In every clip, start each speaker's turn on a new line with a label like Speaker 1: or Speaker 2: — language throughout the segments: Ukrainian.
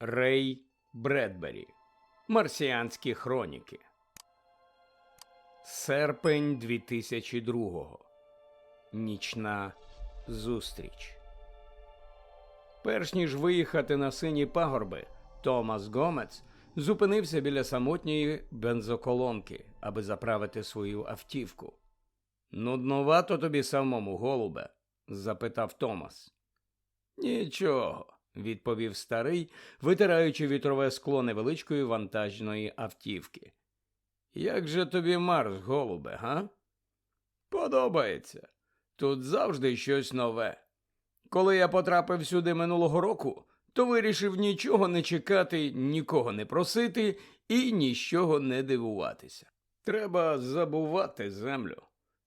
Speaker 1: Рей Бредбері. Марсіанські хроніки. Серпень 2002. Нічна зустріч. Перш ніж виїхати на сині пагорби, Томас Гомец зупинився біля самотньої бензоколонки, аби заправити свою автівку. Нудновато тобі самому, голубе? запитав Томас. Нічого, відповів старий, витираючи вітрове скло невеличкої вантажної автівки. Як же тобі Марс, голубе, га? Подобається. Тут завжди щось нове. Коли я потрапив сюди минулого року, то вирішив нічого не чекати, нікого не просити і нічого не дивуватися. Треба забувати землю.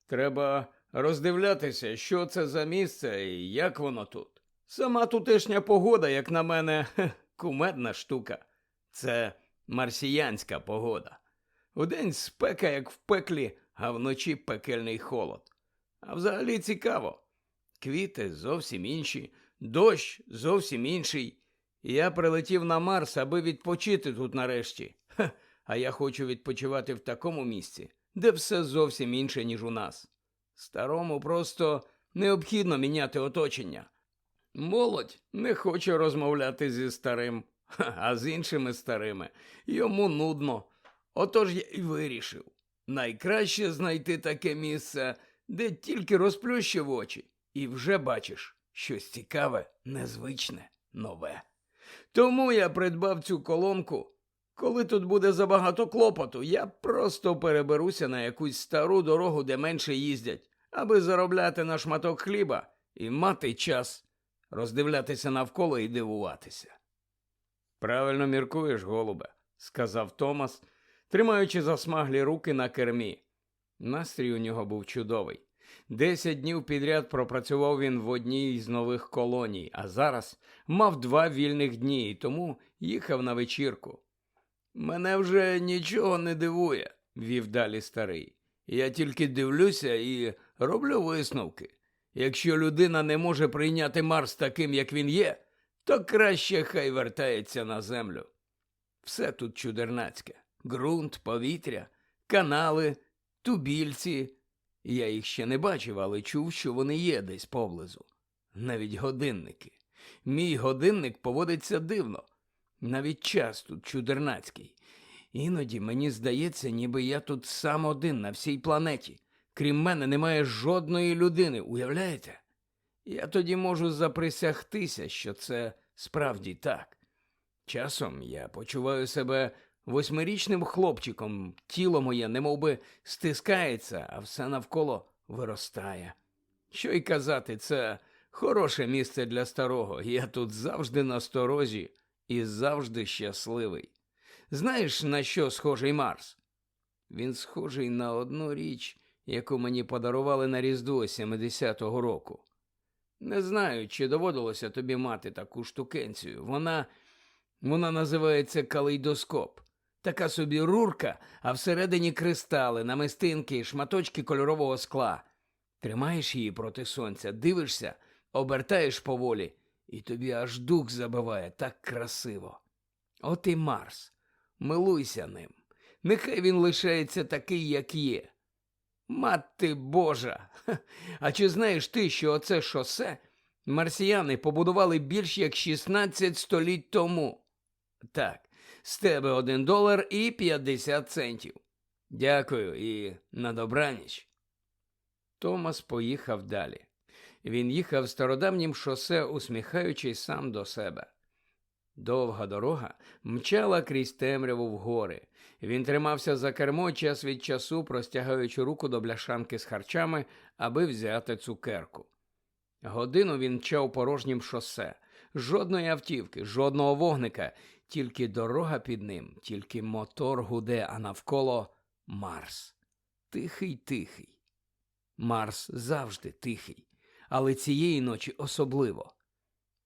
Speaker 1: Треба роздивлятися, що це за місце і як воно тут. Сама тутешня погода, як на мене, кумедна штука. Це марсіянська погода. Удень спека, як в пеклі, а вночі пекельний холод. А взагалі цікаво. Квіти зовсім інші, дощ зовсім інший. Я прилетів на Марс, аби відпочити тут нарешті. Ха, а я хочу відпочивати в такому місці, де все зовсім інше, ніж у нас. Старому просто необхідно міняти оточення. Молодь не хоче розмовляти зі старим, а з іншими старими. Йому нудно. Отож я і вирішив. Найкраще знайти таке місце, де тільки розплющив очі, і вже бачиш щось цікаве, незвичне, нове. Тому я придбав цю колонку. Коли тут буде забагато клопоту, я просто переберуся на якусь стару дорогу, де менше їздять, аби заробляти на шматок хліба і мати час роздивлятися навколо і дивуватися. Правильно міркуєш, голубе, сказав Томас, тримаючи засмаглі руки на кермі. Настрій у нього був чудовий. Десять днів підряд пропрацював він в одній з нових колоній, а зараз мав два вільних дні і тому їхав на вечірку. Мене вже нічого не дивує, вів далі старий. Я тільки дивлюся і роблю висновки. Якщо людина не може прийняти Марс таким, як він є, то краще хай вертається на землю. Все тут чудернацьке ґрунт, повітря, канали, тубільці. Я їх ще не бачив, але чув, що вони є десь поблизу. Навіть годинники. Мій годинник поводиться дивно. Навіть час тут чудернацький. Іноді мені здається, ніби я тут сам один на всій планеті. Крім мене, немає жодної людини, уявляєте? Я тоді можу заприсягтися, що це справді так. Часом я почуваю себе восьмирічним хлопчиком, тіло моє немовби стискається, а все навколо виростає. Що й казати, це хороше місце для старого. Я тут завжди на сторожі і завжди щасливий. Знаєш, на що схожий Марс? Він схожий на одну річ, яку мені подарували на Різдво 70-го року. Не знаю, чи доводилося тобі мати таку штукенцію. Вона. Вона називається калейдоскоп. Така собі рурка, а всередині кристали, намистинки і шматочки кольорового скла. Тримаєш її проти сонця, дивишся, обертаєш поволі, і тобі аж дух забиває так красиво. От і Марс. Милуйся ним. Нехай він лишається такий, як є. Мати Божа! А чи знаєш ти, що оце шосе марсіяни побудували більш як 16 століть тому? Так, з тебе один долар і 50 центів. Дякую і на добраніч. Томас поїхав далі. Він їхав стародавнім шосе, усміхаючись сам до себе. Довга дорога мчала крізь темряву в гори. Він тримався за кермо час від часу, простягаючи руку до бляшанки з харчами, аби взяти цукерку. Годину він мчав порожнім шосе, жодної автівки, жодного вогника, тільки дорога під ним, тільки мотор гуде, а навколо Марс. Тихий, тихий. Марс завжди тихий, але цієї ночі особливо.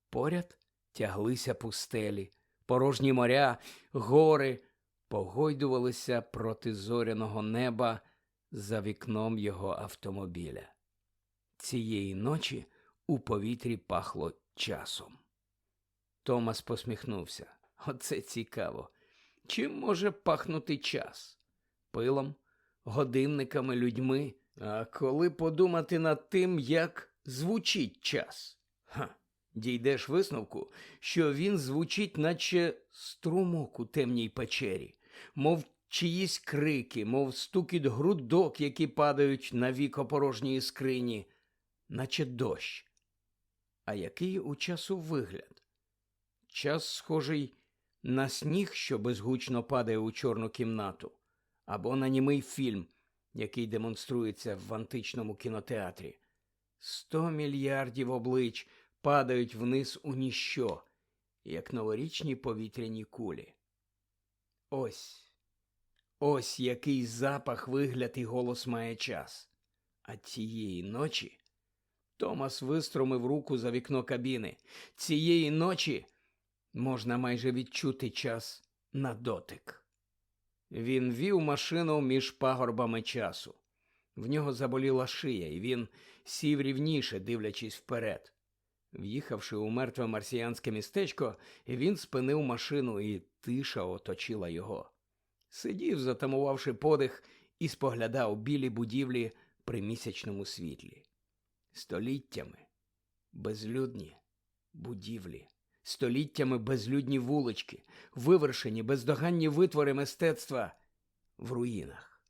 Speaker 1: Поряд тяглися пустелі, порожні моря, гори погойдувалися проти зоряного неба за вікном його автомобіля. Цієї ночі у повітрі пахло часом. Томас посміхнувся. Оце цікаво. Чим може пахнути час? Пилом, годинниками, людьми. А коли подумати над тим, як звучить час? Ха, дійдеш висновку, що він звучить, наче струмок у темній печері, мов чиїсь крики, мов стукіт грудок, які падають на віко порожньої скрині, наче дощ. А який у часу вигляд? Час схожий на сніг, що безгучно падає у чорну кімнату, або на німий фільм, який демонструється в античному кінотеатрі. Сто мільярдів облич падають вниз у ніщо, як новорічні повітряні кулі. Ось, ось який запах, вигляд і голос має час. А цієї ночі Томас виструмив руку за вікно кабіни. Цієї ночі можна майже відчути час на дотик. Він вів машину між пагорбами часу. В нього заболіла шия, і він сів рівніше, дивлячись вперед. В'їхавши у мертве марсіянське містечко, він спинив машину, і тиша оточила його. Сидів, затамувавши подих, і споглядав білі будівлі при місячному світлі. Століттями безлюдні будівлі, століттями безлюдні вулички, вивершені бездоганні витвори мистецтва в руїнах.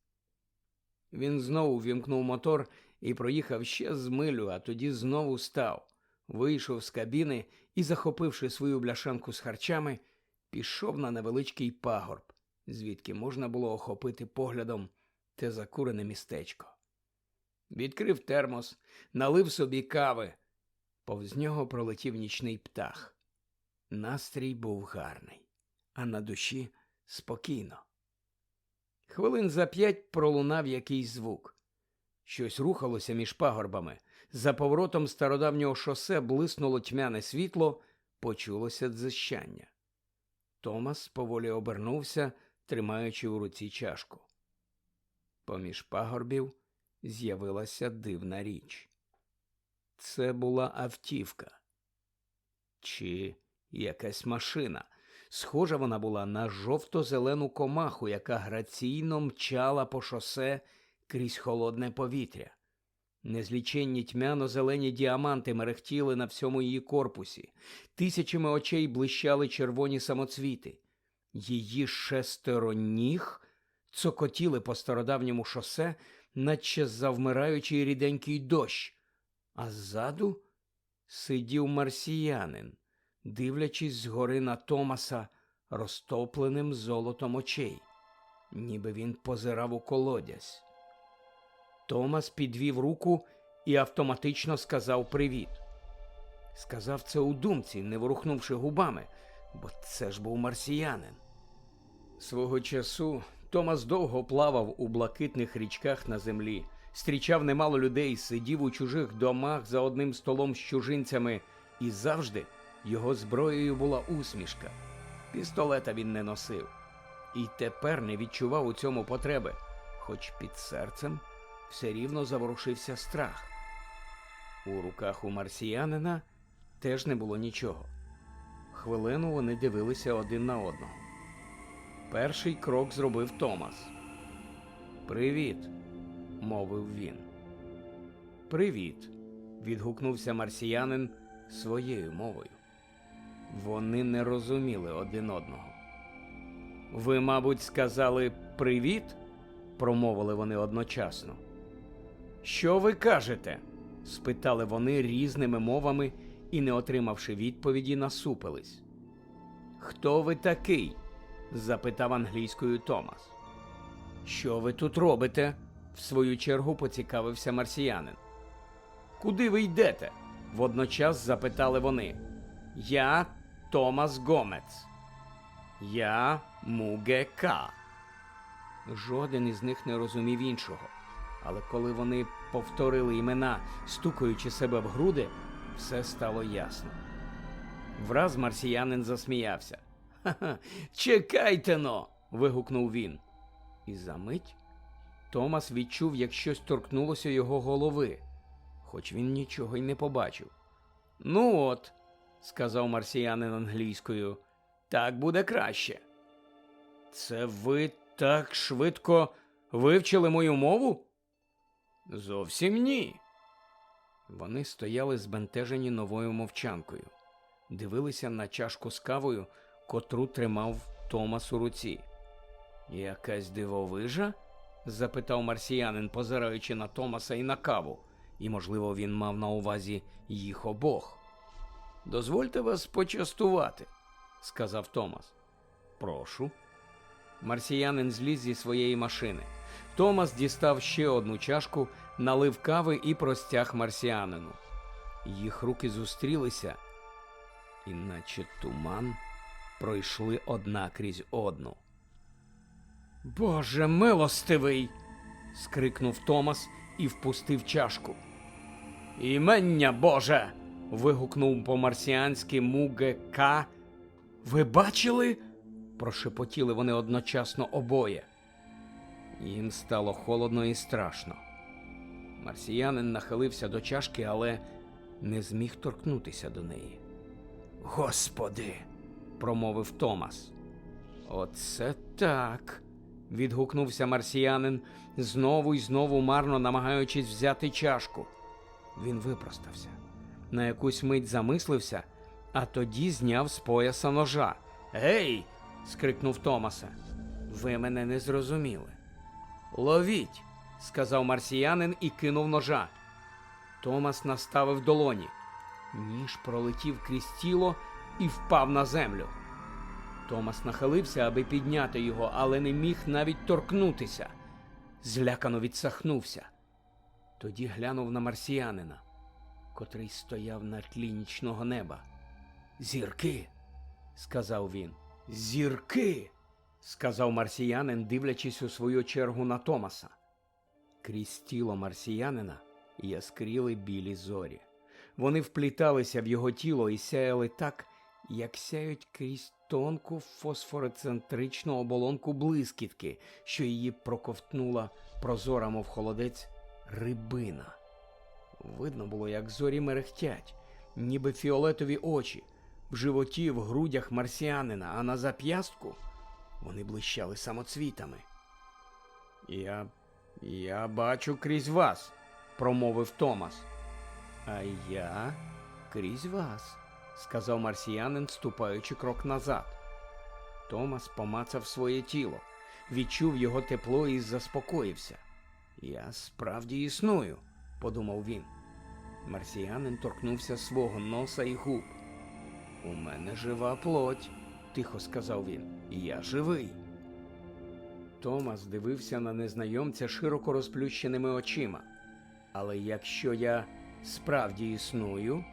Speaker 1: Він знову вімкнув мотор і проїхав ще з милю, а тоді знову став, вийшов з кабіни і, захопивши свою бляшанку з харчами, пішов на невеличкий пагорб, звідки можна було охопити поглядом те закурене містечко. Відкрив термос, налив собі кави. Повз нього пролетів нічний птах. Настрій був гарний, а на душі спокійно. Хвилин за п'ять пролунав якийсь звук. Щось рухалося між пагорбами. За поворотом стародавнього шосе блиснуло тьмяне світло, почулося дзищання. Томас поволі обернувся, тримаючи у руці чашку. Поміж пагорбів з'явилася дивна річ. Це була автівка. Чи якась машина. Схожа вона була на жовто-зелену комаху, яка граційно мчала по шосе крізь холодне повітря. Незліченні тьмяно-зелені діаманти мерехтіли на всьому її корпусі, тисячами очей блищали червоні самоцвіти. Її шестеро ніг цокотіли по стародавньому шосе, наче завмираючий ріденький дощ, а ззаду сидів марсіянин, дивлячись згори на Томаса розтопленим золотом очей, ніби він позирав у колодязь. Томас підвів руку і автоматично сказав привіт. Сказав це у думці, не ворухнувши губами, бо це ж був марсіянин. Свого часу Томас довго плавав у блакитних річках на землі, зустрічав немало людей, сидів у чужих домах за одним столом з чужинцями, і завжди його зброєю була усмішка. Пістолета він не носив. І тепер не відчував у цьому потреби, хоч під серцем все рівно заворушився страх. У руках у марсіянина теж не було нічого. Хвилину вони дивилися один на одного. Перший крок зробив Томас. Привіт, мовив він. Привіт. відгукнувся марсіянин своєю мовою. Вони не розуміли один одного. Ви, мабуть, сказали привіт? промовили вони одночасно. Що ви кажете? спитали вони різними мовами і, не отримавши відповіді, насупились. Хто ви такий? запитав англійською Томас. Що ви тут робите? в свою чергу поцікавився марсіянин. Куди ви йдете? водночас запитали вони. Я Томас Гомець. Я Муге К. Жоден із них не розумів іншого. Але коли вони повторили імена, стукаючи себе в груди, все стало ясно. Враз марсіянин засміявся. Ха-ха, чекайте но. вигукнув він. І за мить Томас відчув, як щось торкнулося його голови, хоч він нічого й не побачив. Ну от, сказав марсіянин англійською, Так буде краще. Це ви так швидко вивчили мою мову? Зовсім ні. Вони стояли збентежені новою мовчанкою, дивилися на чашку з кавою, котру тримав Томас у руці. Якась дивовижа? запитав марсіянин, позираючи на Томаса і на каву, і, можливо, він мав на увазі їх обох. Дозвольте вас почастувати, сказав Томас. Прошу. Марсіянин зліз зі своєї машини. Томас дістав ще одну чашку, налив кави і простяг марсіанину. Їх руки зустрілися, і наче туман пройшли одна крізь одну. Боже милостивий. скрикнув Томас і впустив чашку. Імення Боже. вигукнув по-марсіанськи Муге К. Ви бачили? прошепотіли вони одночасно обоє. Їм стало холодно і страшно. Марсіянин нахилився до чашки, але не зміг торкнутися до неї. Господи, промовив Томас. Оце так. відгукнувся марсіянин, знову й знову марно намагаючись взяти чашку. Він випростався, на якусь мить замислився, а тоді зняв з пояса ножа. Гей. скрикнув Томаса. Ви мене не зрозуміли. Ловіть, сказав марсіянин і кинув ножа. Томас наставив долоні. Ніж пролетів крізь тіло і впав на землю. Томас нахилився, аби підняти його, але не міг навіть торкнутися. Злякано відсахнувся. Тоді глянув на марсіянина, котрий стояв на тлі нічного неба. Зірки, сказав він. Зірки, сказав марсіянин, дивлячись у свою чергу на Томаса. Крізь тіло марсіянина яскріли білі зорі. Вони впліталися в його тіло і сяяли так, як сяють крізь тонку фосфорецентричну оболонку блискітки, що її проковтнула прозора, мов холодець, рибина. Видно було, як зорі мерехтять, ніби фіолетові очі, в животі, в грудях марсіанина, а на зап'ястку вони блищали самоцвітами. Я. я бачу крізь вас, промовив Томас. А я крізь вас, сказав марсіянин, ступаючи крок назад. Томас помацав своє тіло, відчув його тепло і заспокоївся. Я справді існую, подумав він. Марсіянин торкнувся свого носа і губ. У мене жива плоть, тихо сказав він. Я живий. Томас дивився на незнайомця широко розплющеними очима. Але якщо я справді існую,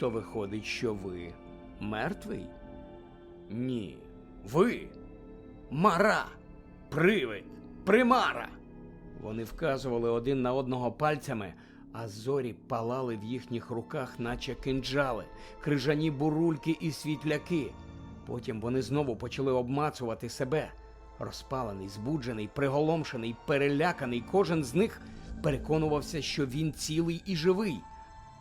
Speaker 1: то виходить, що ви мертвий? Ні. Ви мара, привид, примара. Вони вказували один на одного пальцями, а зорі палали в їхніх руках, наче кинджали, крижані бурульки і світляки. Потім вони знову почали обмацувати себе. Розпалений, збуджений, приголомшений, переляканий, кожен з них переконувався, що він цілий і живий,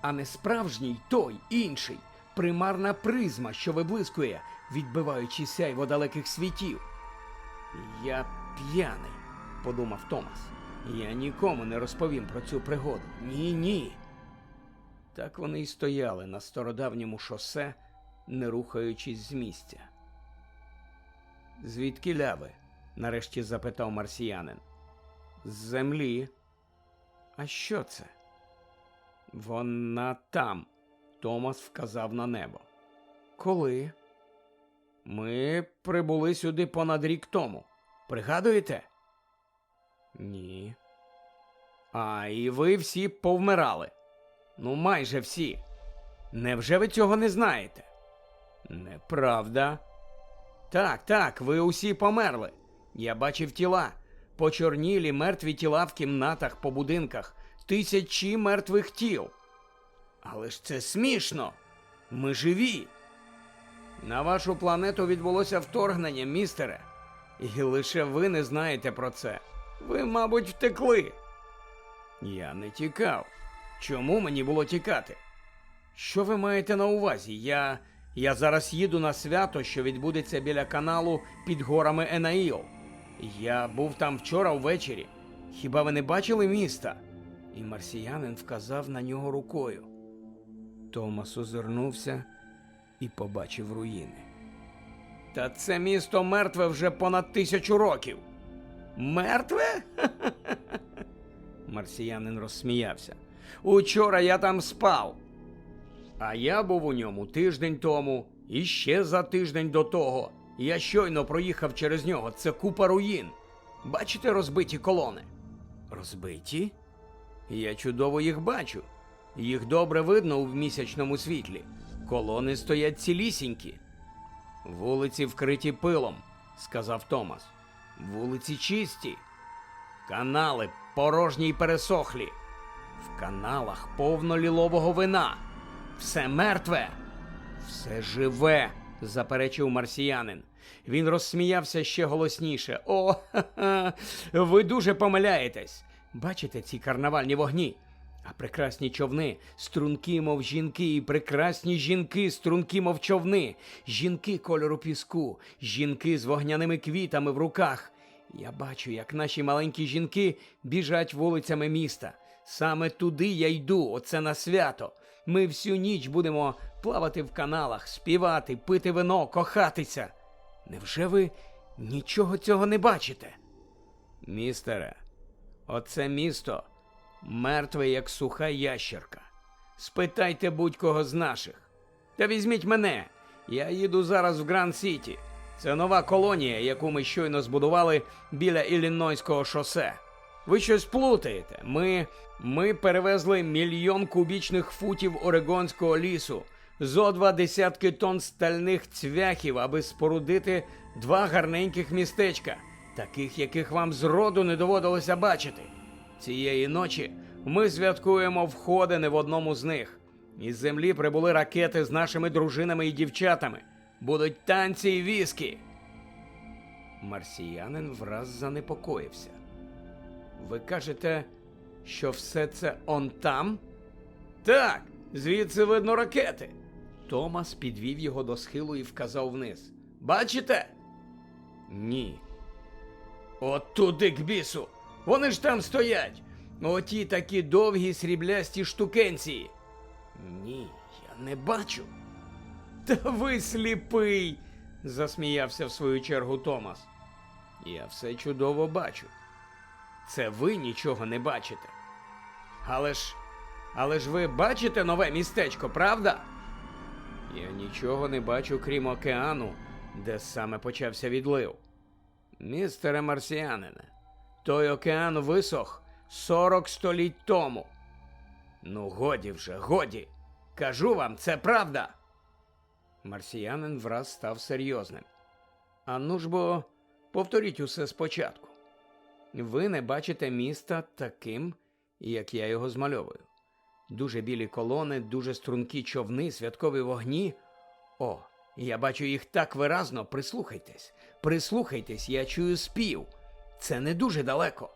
Speaker 1: а не справжній той інший, примарна призма, що виблискує, відбиваючи сяйво далеких світів. Я п'яний, подумав Томас. Я нікому не розповім про цю пригоду. Ні, ні. Так вони й стояли на стародавньому шосе, не рухаючись з місця. Звідки ляви? нарешті запитав марсіянин. З землі. А що це? Вона там. Томас вказав на небо. Коли? Ми прибули сюди понад рік тому. Пригадуєте? Ні. А, і ви всі повмирали. Ну, майже всі. Невже ви цього не знаєте? Неправда. Так, так, ви усі померли. Я бачив тіла. Почорнілі мертві тіла в кімнатах по будинках, тисячі мертвих тіл. Але ж це смішно. Ми живі. На вашу планету відбулося вторгнення, містере. І лише ви не знаєте про це. Ви, мабуть, втекли. Я не тікав. Чому мені було тікати? Що ви маєте на увазі? Я. Я зараз їду на свято, що відбудеться біля каналу під горами Енаїл. Я був там вчора ввечері. Хіба ви не бачили міста? І марсіянин вказав на нього рукою. Томас озирнувся і побачив руїни. Та це місто мертве вже понад тисячу років. Мертве? Марсіянин розсміявся. Учора я там спав. А я був у ньому тиждень тому, і ще за тиждень до того. Я щойно проїхав через нього. Це купа руїн. Бачите розбиті колони? Розбиті? Я чудово їх бачу. Їх добре видно у місячному світлі. Колони стоять цілісінькі. Вулиці вкриті пилом, сказав Томас. Вулиці чисті. Канали порожні й пересохлі. В каналах повно лілового вина. Все мертве. Все живе, заперечив марсіянин. Він розсміявся ще голосніше. О, ха-ха, ви дуже помиляєтесь. Бачите ці карнавальні вогні? А прекрасні човни, струнки, мов жінки, і прекрасні жінки, струнки, мов човни, жінки кольору піску, жінки з вогняними квітами в руках. Я бачу, як наші маленькі жінки біжать вулицями міста. Саме туди я йду, оце на свято. Ми всю ніч будемо плавати в каналах, співати, пити вино, кохатися. Невже ви нічого цього не бачите? Містере, оце місто мертве, як суха ящерка. Спитайте будь-кого з наших. Та візьміть мене. Я їду зараз в Гранд Сіті. Це нова колонія, яку ми щойно збудували біля Іллінойського шосе. Ви щось плутаєте. Ми, ми перевезли мільйон кубічних футів орегонського лісу, зо два десятки тонн стальних цвяхів, аби спорудити два гарненьких містечка, таких, яких вам зроду не доводилося бачити. Цієї ночі ми святкуємо входини в одному з них. Із землі прибули ракети з нашими дружинами і дівчатами. Будуть танці і віскі. Марсіянин враз занепокоївся. Ви кажете, що все це он там? Так, звідси видно ракети. Томас підвів його до схилу і вказав вниз. Бачите? Ні. От туди к бісу. Вони ж там стоять. Оті такі довгі сріблясті штукенції. Ні, я не бачу. Та ви сліпий, засміявся в свою чергу Томас. Я все чудово бачу. Це ви нічого не бачите. Але ж. Але ж ви бачите нове містечко, правда? Я нічого не бачу, крім океану, де саме почався відлив. Містере марсіанине, той океан висох 40 століть тому. Ну, годі вже, годі. Кажу вам, це правда. Марсіянин враз став серйозним. А ну ж бо, повторіть усе спочатку. Ви не бачите міста таким, як я його змальовую. Дуже білі колони, дуже стрункі човни, святкові вогні. О, я бачу їх так виразно. Прислухайтесь, прислухайтесь, я чую спів. Це не дуже далеко.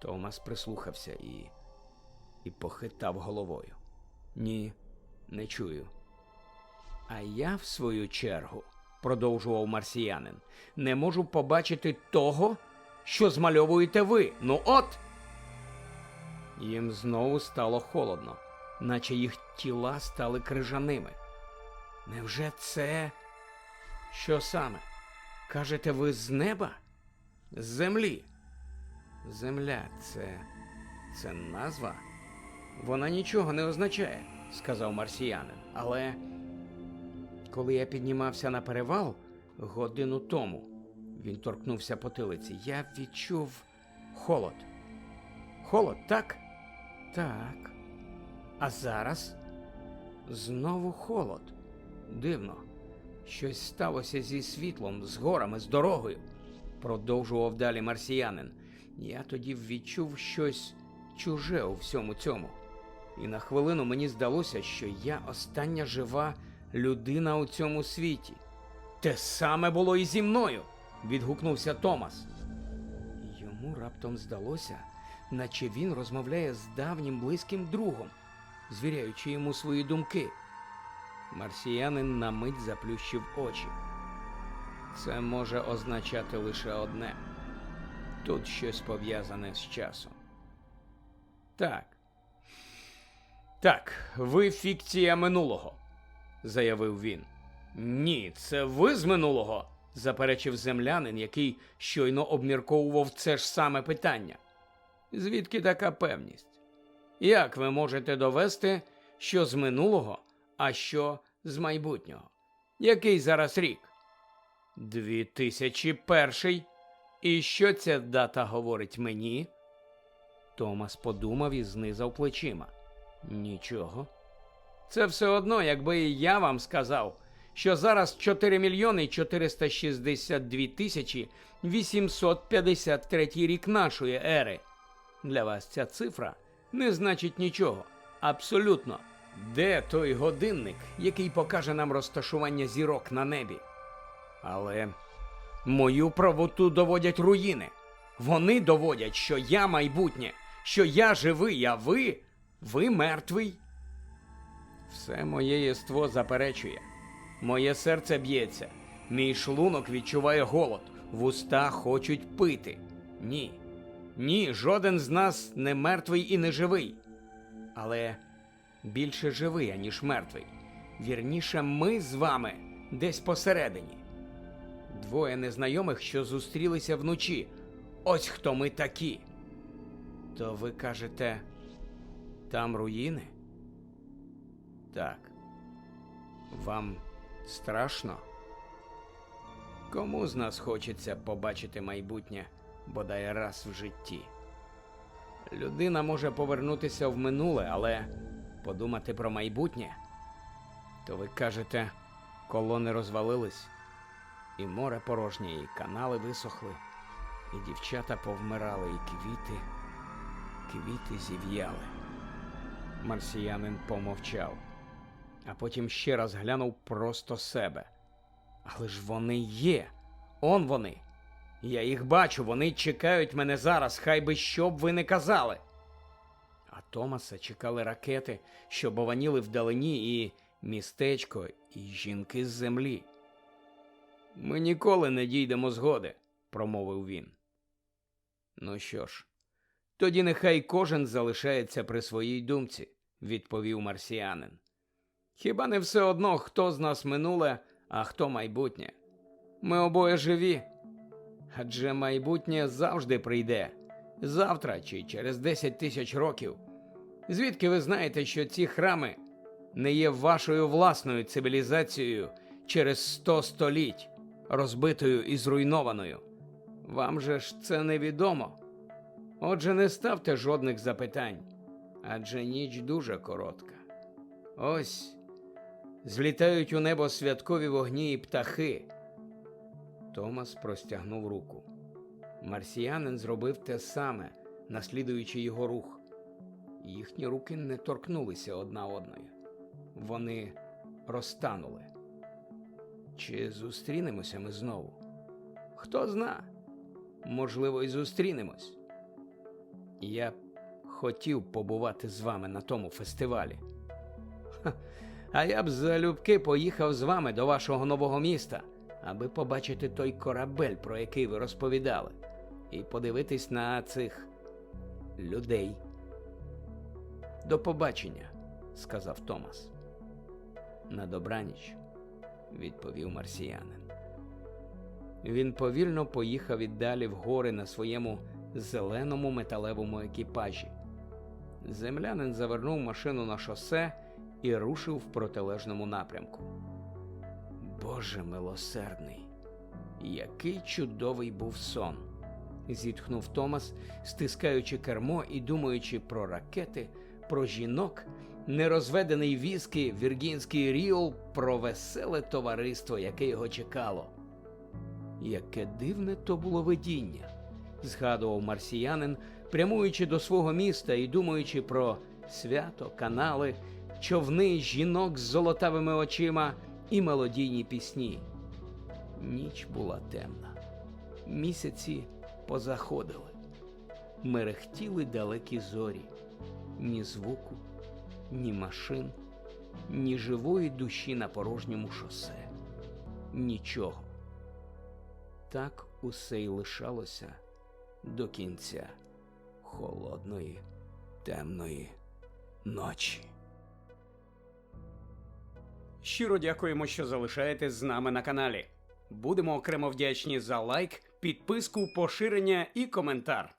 Speaker 1: Томас прислухався і. і похитав головою. Ні, не чую. А я, в свою чергу, продовжував марсіянин, не можу побачити того, що змальовуєте ви. Ну от. Їм знову стало холодно, наче їх тіла стали крижаними. Невже це? Що саме? Кажете, ви з неба? З землі? Земля це. це назва? Вона нічого не означає, сказав марсіянин. Але коли я піднімався на перевал годину тому, він торкнувся потилиці, я відчув холод. Холод, так? Так. А зараз знову холод. Дивно. Щось сталося зі світлом, з горами, з дорогою, продовжував далі марсіянин. Я тоді відчув щось чуже у всьому цьому. І на хвилину мені здалося, що я остання жива людина у цьому світі. Те саме було і зі мною. Відгукнувся Томас. Йому раптом здалося, наче він розмовляє з давнім близьким другом, звіряючи йому свої думки. Марсіянин на мить заплющив очі. Це може означати лише одне. Тут щось пов'язане з часом. Так. Так, ви фікція минулого, заявив він. Ні, це ви з минулого, заперечив землянин, який щойно обмірковував це ж саме питання. Звідки така певність? Як ви можете довести, що з минулого, а що з майбутнього? Який зараз рік? 2001. І що ця дата говорить мені? Томас подумав і знизав плечима. Нічого. Це все одно, якби і я вам сказав, що зараз 4 мільйони 462 тисячі 853 рік нашої ери. Для вас ця цифра не значить нічого. Абсолютно. Де той годинник, який покаже нам розташування зірок на небі? Але мою правоту доводять руїни. Вони доводять, що я майбутнє, що я живий, а ви, ви мертвий. Все моє єство заперечує. Моє серце б'ється, мій шлунок відчуває голод, вуста хочуть пити. Ні. Ні, жоден з нас не мертвий і не живий. Але більше живий, аніж мертвий. Вірніше, ми з вами десь посередині. Двоє незнайомих, що зустрілися вночі. Ось хто ми такі. То ви кажете, там руїни? Так. Вам страшно? Кому з нас хочеться побачити майбутнє бодай раз в житті? Людина може повернутися в минуле, але подумати про майбутнє. То ви кажете, колони розвалились, і море порожнє, і канали висохли, і дівчата повмирали, і квіти, квіти зів'яли. Марсіянин помовчав, а потім ще раз глянув просто себе. Але ж вони є. Он вони. Я їх бачу, вони чекають мене зараз, хай би що б ви не казали. А Томаса чекали ракети, що бованіли вдалині, і містечко, і жінки з землі. Ми ніколи не дійдемо згоди, промовив він. Ну що ж, тоді нехай кожен залишається при своїй думці, відповів марсіанин. Хіба не все одно, хто з нас минуле, а хто майбутнє? Ми обоє живі. Адже майбутнє завжди прийде завтра чи через 10 тисяч років. Звідки ви знаєте, що ці храми не є вашою власною цивілізацією через 100 століть, розбитою і зруйнованою? Вам же ж це невідомо. Отже, не ставте жодних запитань, адже ніч дуже коротка. Ось злітають у небо святкові вогні і птахи. Томас простягнув руку. Марсіянин зробив те саме, наслідуючи його рух. Їхні руки не торкнулися одна одної. Вони розтанули. Чи зустрінемося ми знову? Хто зна? Можливо, і зустрінемось. Я хотів побувати з вами на тому фестивалі. Ха, а я б залюбки поїхав з вами до вашого нового міста, аби побачити той корабель, про який ви розповідали, і подивитись на цих людей. До побачення, сказав Томас. На добраніч, відповів марсіянин. Він повільно поїхав і далі в гори на своєму зеленому металевому екіпажі. Землянин завернув машину на шосе і рушив в протилежному напрямку. Боже милосердний, який чудовий був сон! зітхнув Томас, стискаючи кермо і думаючи про ракети, про жінок, нерозведений віскі, віргінський ріол, про веселе товариство, яке його чекало. Яке дивне то було видіння, згадував марсіянин, прямуючи до свого міста і думаючи про свято, канали, човни, жінок з золотавими очима і мелодійні пісні. Ніч була темна, місяці позаходили, мерехтіли далекі зорі, ні звуку, ні машин, ні живої душі на порожньому шосе. Нічого. Так усе й лишалося до кінця холодної, темної ночі.
Speaker 2: Щиро дякуємо, що залишаєтесь з нами на каналі. Будемо окремо вдячні за лайк, підписку, поширення і коментар.